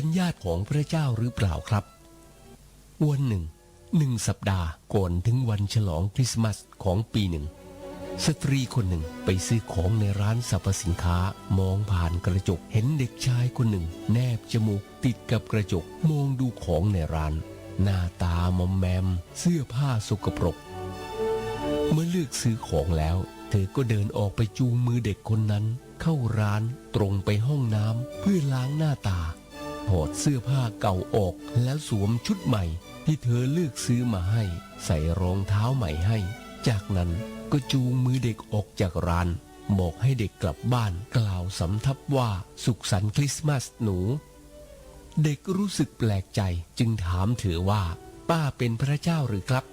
เป็นญาติของพระเจ้าหรือเปล่าครับ วันหนึ่งหนึ่งสัปดาห์ก่อนถึงวันฉลองคริสต์มาสของปีหนึ่ง สตรีคนหนึ่งไปซื้อของในร้านสรรพสินค้ามองผ่านกระจกเห็นเด็กชายคนหนึ่ง แนบจมูกติดกับกระจกมองดูของในร้าน หน้าตามอมแมม เสื้อผ้าสกปรก เมื่อเลือกซื้อของแล้ว เธอก็เดินออกไปจูงมือเด็กคนนั้น เข้าร้านตรงไปห้องน้ำเพื่อล้างหน้าตา ถอดเสื้อผ้าเก่าออก แล้วสวมชุดใหม่ ที่เธอเลือกซื้อมาให้ ใส่รองเท้าใหม่ให้ จากนั้นก็จูงมือเด็กออกจากร้าน บอกให้เด็กกลับบ้านกล่าวสำทับว่าสุขสันต์คริสต์มาสหนู เด็กรู้สึกแปลกใจจึงถามเธอว่า ป้าเป็นพระเจ้าหรือครับ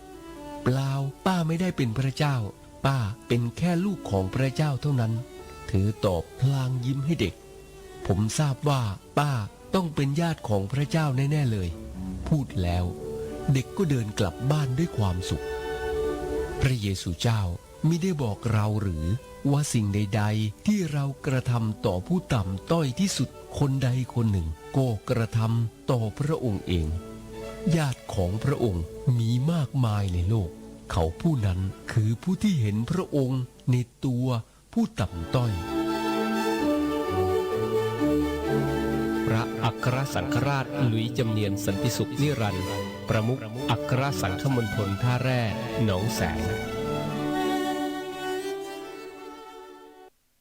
เปล่าป้าไม่ได้เป็นพระเจ้า ป้าเป็นแค่ลูกของพระเจ้าเท่านั้น เธอตอบพลางยิ้มให้เด็ก ผมทราบว่าป้า ต้องเป็นญาติของพระเจ้าแน่ ๆเลย พูดแล้วเด็กก็เดินกลับบ้านด้วยความสุข พระเยซูเจ้ามิได้บอกเราหรือว่าสิ่งใด ๆ ที่เรากระทำต่อผู้ต่ำต้อยที่สุดคนใดคนหนึ่ง ก็กระทำต่อพระองค์เอง ญาติของพระองค์มีมากมายในโลก เขาผู้นั้นคือผู้ที่เห็นพระองค์ในตัวผู้ต่ำต้อย ครสังฆราชหลุยจำเนียนสันติสุขนิรันดร์ประมุขอัครสังฆมณฑลท่าแร่หนองแสง